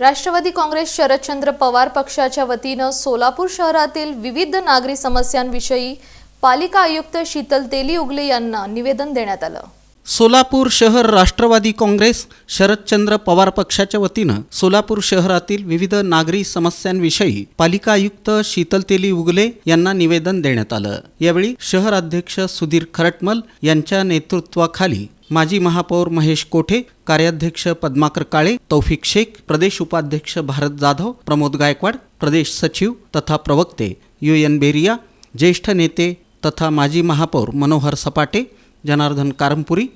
राष्ट्रवादी काँग्रेस शरदचंद्र पवार पक्षाच्या वतीनं सोलापूर शहरातील विविध नागरी समस्यांविषयी पालिका आयुक्त शीतल तेली उगले यांना निवेदन देण्यात आलं. सोलापूर शहर राष्ट्रवादी काँग्रेस शरदचंद्र पवार पक्षाच्या वतीनं सोलापूर शहरातील विविध नागरी समस्यांविषयी पालिका आयुक्त शीतल तेली उगले यांना निवेदन देण्यात आलं. यावेळी शहर अध्यक्ष सुधीर खरटमल यांच्या नेतृत्वाखाली माजी महापौर महेश कोठे कार्याध्यक्ष पद्माकर काळे तौफिक शेख प्रदेश उपाध्यक्ष भारत जाधव प्रमोद गायकवाड प्रदेश सचिव तथा प्रवक्ते यू एन बेरिया ज्येष्ठ नेते तथा माजी महापौर मनोहर सपाटे जनार्दन कारंपुरी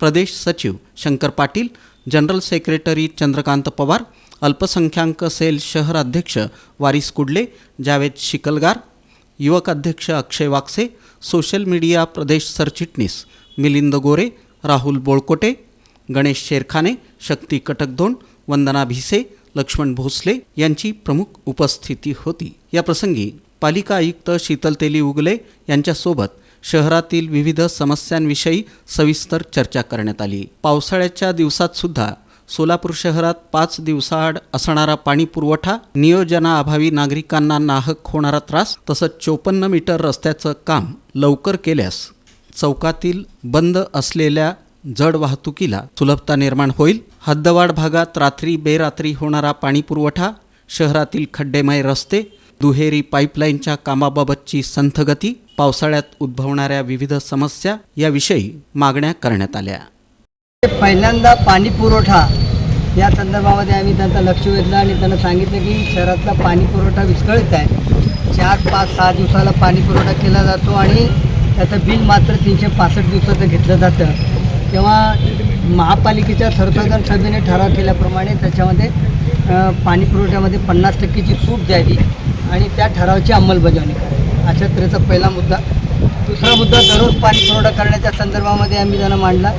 प्रदेश सचिव शंकर पाटील जनरल सेक्रेटरी चंद्रकांत पवार अल्पसंख्याक सेल शहर अध्यक्ष वारिस कुडले जावेद शिकलगार युवक अध्यक्ष अक्षय वाक्से सोशल मीडिया प्रदेश सरचिटणीस मिलिंद गोरे राहुल बोळकोटे गणेश शेरखाने शक्ती कटकदोंड वंदना भिसे लक्ष्मण भोसले यांची प्रमुख उपस्थिती होती. या प्रसंगी पालिका आयुक्त शीतल तेली उगले यांच्यासोबत शहरातील विविध समस्यांविषयी सविस्तर चर्चा करण्यात आली. पावसाळ्याच्या दिवसात सुद्धा सोलापूर शहरात पाच दिवसाआड असणारा पाणी पुरवठा नियोजनाअभावी नागरिकांना नाहक होणारा त्रास तसंच चोपन्न मीटर रस्त्याचं काम लवकर केल्यास चौकातील बंद असलेल्या जड वाहतुकीला सुलभता निर्माण होईल. हद्दवाड भागात रात्री बेरात्री होणारा पाणीपुरवठा शहरातील खड्डेमय रस्ते दुहेरी पाईपलाईनच्या कामाबाबतची संथगती पावसाळ्यात उद्भवणाऱ्या विविध समस्या याविषयी मागण्या करण्यात आल्या. पहिल्यांदा पाणी पुरवठा या संदर्भामध्ये आम्ही त्यांचं लक्ष वेधलं आणि त्यांना सांगितलं की शहरातला पाणी पुरवठा विस्कळीत आहे. चार पाच सहा दिवसाला पाणी पुरवठा केला जातो आणि त्याचं बिल मात्र तीनशे पासष्ट दिवसाचं घेतलं जातं. तेव्हा महापालिकेच्या सर्वसाधारण सभेने ठराव केल्याप्रमाणे त्याच्यामध्ये पाणीपुरवठ्यामध्ये पाणी पुरवठ्यामध्ये पन्नास टक्केची सूट द्यावी आणि त्या ठरावाची अंमलबजावणी करावी. अशा तऱ्हेचा पहिला मुद्दा. दुसरा मुद्दा दररोज पाणी पुरवठा करण्याच्या संदर्भामध्ये आम्ही त्यांना मांडला.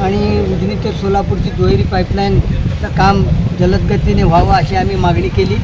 आणि उजनी ते सोलापूरची दुहेरी पाईपलाईनचं काम जलद गतीने व्हावं अशी आम्ही मागणी केली.